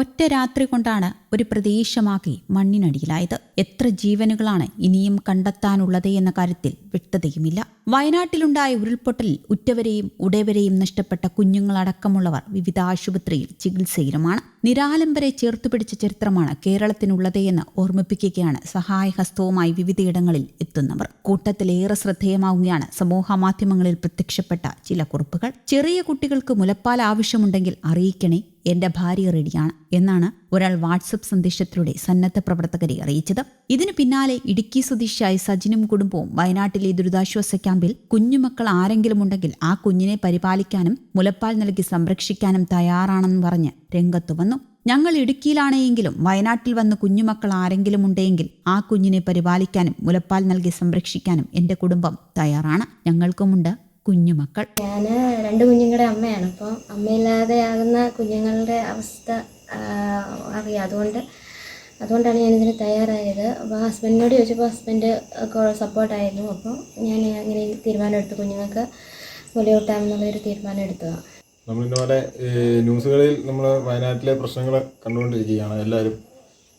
ഒറ്റ രാത്രി കൊണ്ടാണ് ഒരു പ്രദേശമാക്കി മണ്ണിനടിയിലായത്. എത്ര ജീവനുകളാണ് ഇനിയും കണ്ടെത്താനുള്ളത് എന്ന കാര്യത്തിൽ വ്യക്തതയുമില്ല. വയനാട്ടിലുണ്ടായ ഉരുൾപൊട്ടലിൽ ഉറ്റവരെയും ഉടയവരെയും നഷ്ടപ്പെട്ട കുഞ്ഞുങ്ങളടക്കമുള്ളവർ വിവിധ ആശുപത്രിയിൽ ചികിത്സയിലുമാണ്. നിരാലംബരെ ചേർത്തുപിടിച്ച ചരിത്രമാണ് കേരളത്തിനുള്ളത് എന്ന് ഓർമ്മിപ്പിക്കുകയാണ് സഹായഹസ്തവുമായി വിവിധയിടങ്ങളിൽ എത്തുന്നവർ. കൂട്ടത്തിലേറെ ശ്രദ്ധേയമാവുകയാണ് സമൂഹ മാധ്യമങ്ങളിൽ പ്രത്യക്ഷപ്പെട്ട ചില കുറിപ്പുകൾ. ചെറിയ കുട്ടികൾക്ക് മുലപ്പാൽ ആവശ്യമുണ്ടെങ്കിൽ അറിയിക്കണേ എന്റെ ഭാര്യ റെഡിയാണ് എന്നാണ് ഒരാൾ വാട്സപ്പ് സന്ദേശത്തിലൂടെ സന്നദ്ധ പ്രവർത്തകരെ അറിയിച്ചത്. ഇതിനു പിന്നാലെ ഇടുക്കി സ്വദേശിയായ സജിനും കുടുംബവും വയനാട്ടിലെ ദുരിതാശ്വാസ ക്യാമ്പിൽ കുഞ്ഞുമക്കൾ ആരെങ്കിലും ഉണ്ടെങ്കിൽ ആ കുഞ്ഞിനെ പരിപാലിക്കാനും മുലപ്പാൽ നൽകി സംരക്ഷിക്കാനും തയ്യാറാണെന്ന് പറഞ്ഞ് രംഗത്തു വന്നു. ഞങ്ങൾ ഇടുക്കിയിലാണെങ്കിലും വയനാട്ടിൽ വന്ന് കുഞ്ഞുമക്കൾ ആരെങ്കിലും ഉണ്ടെങ്കിൽ ആ കുഞ്ഞിനെ പരിപാലിക്കാനും മുലപ്പാൽ നൽകി സംരക്ഷിക്കാനും എന്റെ കുടുംബം തയ്യാറാണ്. ഞങ്ങൾക്കുമുണ്ട് കുഞ്ഞുമക്കൾ. ഞാൻ രണ്ട് കുഞ്ഞുങ്ങളുടെ അമ്മയാണ്. അപ്പോൾ അമ്മയില്ലാതെ ആകുന്ന കുഞ്ഞുങ്ങളുടെ അവസ്ഥ അറിയാം. അതുകൊണ്ട് അതുകൊണ്ടാണ് ഞാനിതിന് തയ്യാറായത്. അപ്പോൾ ഹസ്ബൻഡിനോട് ചോദിച്ചപ്പോൾ ഹസ്ബൻഡ് സപ്പോർട്ടായിരുന്നു. അപ്പോൾ ഞാൻ അങ്ങനെ തീരുമാനം എടുത്തു. കുഞ്ഞുങ്ങൾക്ക് മുലയൂട്ടാമെന്നുള്ളൊരു തീരുമാനം എടുത്തതാണ് നമ്മൾ ഇന്നുപോലെ ന്യൂസുകളിൽ നമ്മൾ വയനാട്ടിലെ പ്രശ്നങ്ങൾ കണ്ടുകൊണ്ടിരിക്കുകയാണ് എല്ലാവരും.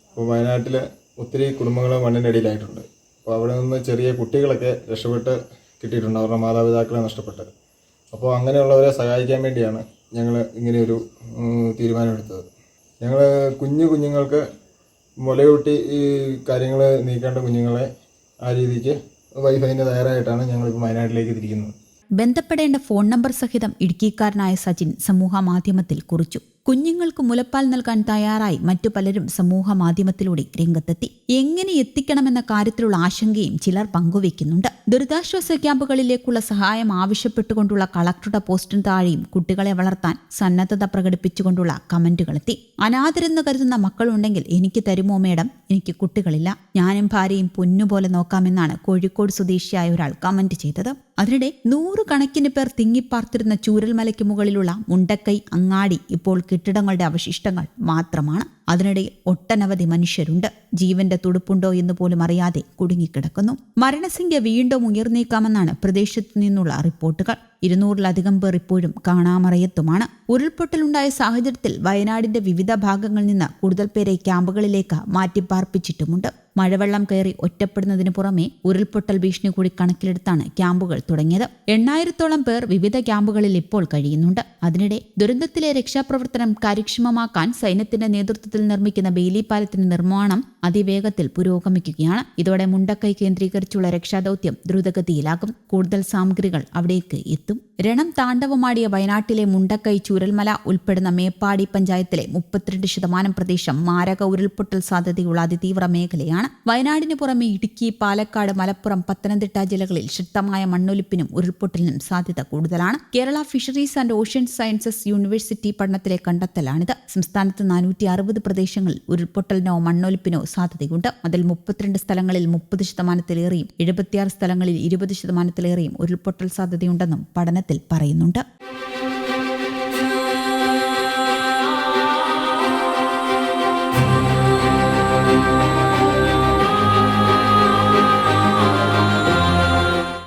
ഇപ്പോൾ വയനാട്ടിൽ ഒത്തിരി കുടുംബങ്ങൾ മണ്ണിനടിയിലായിട്ടുണ്ട്. അപ്പോൾ അവിടെ നിന്ന് ചെറിയ കുട്ടികളൊക്കെ രക്ഷപ്പെട്ട് കിട്ടിയിട്ടുണ്ട്. അവരുടെ മാതാപിതാക്കളെ നഷ്ടപ്പെട്ട് അപ്പോൾ അങ്ങനെയുള്ളവരെ സഹായിക്കാൻ വേണ്ടിയാണ് ഞങ്ങൾ ഇങ്ങനെയൊരു തീരുമാനമെടുത്തത്. ഞങ്ങൾ കുഞ്ഞു കുഞ്ഞുങ്ങൾക്ക് മുലയൂട്ടി ഈ കാര്യങ്ങൾ നീക്കേണ്ട കുഞ്ഞുങ്ങളെ ആ രീതിക്ക് വൈഫൈന്റെ തയ്യാറായിട്ടാണ് ഞങ്ങളിപ്പോൾ വയനാട്ടിലേക്ക് തിരിക്കുന്നത്. ബന്ധപ്പെടേണ്ട ഫോൺ നമ്പർ സഹിതം ഇടുക്കിക്കാരനായ സച്ചിൻ സമൂഹ മാധ്യമത്തിൽ കുറിച്ചു. കുഞ്ഞുങ്ങൾക്ക് മുലപ്പാൽ നൽകാൻ തയ്യാറായി മറ്റു പലരും സമൂഹ മാധ്യമത്തിലൂടെ രംഗത്തെത്തി. എങ്ങനെ എത്തിക്കണമെന്ന കാര്യത്തിലുള്ള ആശങ്കയും ചിലർ പങ്കുവെക്കുന്നുണ്ട് ദുരിതാശ്വാസ ക്യാമ്പുകളിലേക്കുള്ള സഹായം ആവശ്യപ്പെട്ടുകൊണ്ടുള്ള കളക്ടറുടെ പോസ്റ്റിന് താഴെയും കുട്ടികളെ വളർത്താൻ സന്നദ്ധത പ്രകടിപ്പിച്ചുകൊണ്ടുള്ള കമന്റുകളെത്തി അനാഥരെന്ന് കരുതുന്ന മക്കളുണ്ടെങ്കിൽ എനിക്ക് തരുമോ മേഡം? എനിക്ക് കുട്ടികളില്ല. ഞാനും ഭാര്യയും പൊന്നുപോലെ നോക്കാമെന്നാണ് കോഴിക്കോട് സ്വദേശിയായ ഒരാൾ കമന്റ് ചെയ്തത്. അതിനിടെ നൂറുകണക്കിന് പേർ തിങ്ങിപ്പാർത്തിരുന്ന ചൂരൽമലയ്ക്ക് മുകളിലുള്ള മുണ്ടക്കൈ അങ്ങാടി ഇപ്പോൾ കെട്ടിടങ്ങളുടെ അവശിഷ്ടങ്ങൾ മാത്രമാണ്. അതിനിടെ ഒട്ടനവധി മനുഷ്യരുണ്ട്. ജീവന്റെ തുടുപ്പുണ്ടോ എന്ന് പോലും അറിയാതെ കുടുങ്ങിക്കിടക്കുന്നു. മരണസംഖ്യ വീണ്ടും ഉയർന്നേക്കാമെന്നാണ് പ്രദേശത്തു നിന്നുള്ള റിപ്പോർട്ടുകൾ. ഇരുന്നൂറിലധികം പേർ ഇപ്പോഴും കാണാമറയത്തുമാണ്. ഉരുൾപൊട്ടലുണ്ടായ സാഹചര്യത്തിൽ വയനാടിന്റെ വിവിധ ഭാഗങ്ങളിൽ നിന്ന് കൂടുതൽ പേരെ ക്യാമ്പുകളിലേക്ക് മാറ്റിപ്പാർപ്പിച്ചിട്ടുമുണ്ട്. മഴവെള്ളം കയറി ഒറ്റപ്പെടുന്നതിന് പുറമെ ഉരുൾപൊട്ടൽ ഭീഷണി കൂടി കണക്കിലെടുത്താണ് ക്യാമ്പുകൾ തുടങ്ങിയത്. എണ്ണായിരത്തോളം പേർ വിവിധ ക്യാമ്പുകളിൽ ഇപ്പോൾ കഴിയുന്നുണ്ട്. അതിനിടെ ദുരന്തത്തിലെ രക്ഷാപ്രവർത്തനം കാര്യക്ഷമമാക്കാൻ സൈന്യത്തിന്റെ നേതൃത്വത്തിൽ നിർമ്മിക്കുന്ന ബെയിലി പാലത്തിന്റെ നിർമ്മാണം അതിവേഗത്തിൽ പുരോഗമിക്കുകയാണ്. ഇതോടെ മുണ്ടക്കൈ കേന്ദ്രീകരിച്ചുള്ള രക്ഷാദൌത്യം ദ്രുതഗതിയിലാകും. കൂടുതൽ സാമഗ്രികൾ അവിടേക്ക് എത്തും. രണം താണ്ടവമാടിയ വയനാട്ടിലെ മുണ്ടക്കൈ ചൂരൽമല ഉൾപ്പെടുന്ന മേപ്പാടി പഞ്ചായത്തിലെ മുപ്പത്തിരണ്ട് ശതമാനം പ്രദേശം മാരക ഉരുൾപൊട്ടൽ സാധ്യതയുള്ള അതിതീവ്ര മേഖലയാണ്. വയനാടിന് പുറമെ ഇടുക്കി പാലക്കാട് മലപ്പുറം പത്തനംതിട്ട ജില്ലകളിൽ ശക്തമായ മണ്ണൊലിപ്പിനും ഉരുൾപൊട്ടലിനും സാധ്യത കൂടുതലാണ്. Kerala fisheries and ocean sciences university പഠനത്തിലെ കണ്ടെത്തലാണിത്. സംസ്ഥാനത്ത് നാനൂറ്റി അറുപത് പ്രദേശങ്ങളിൽ ഉരുൾപൊട്ടലിനോ മണ്ണൊലിപ്പിനോ സാധ്യതയുണ്ട്. അതിൽ മുപ്പത്തിരണ്ട് സ്ഥലങ്ങളിൽ മുപ്പത് ശതമാനത്തിലേറെയും എഴുപത്തിയാറ് സ്ഥലങ്ങളിൽ ഇരുപത് ശതമാനത്തിലേറെയും ഉരുൾപൊട്ടൽ സാധ്യതയുണ്ടെന്നും പഠനത്തിൽ പറയുന്നുണ്ട്.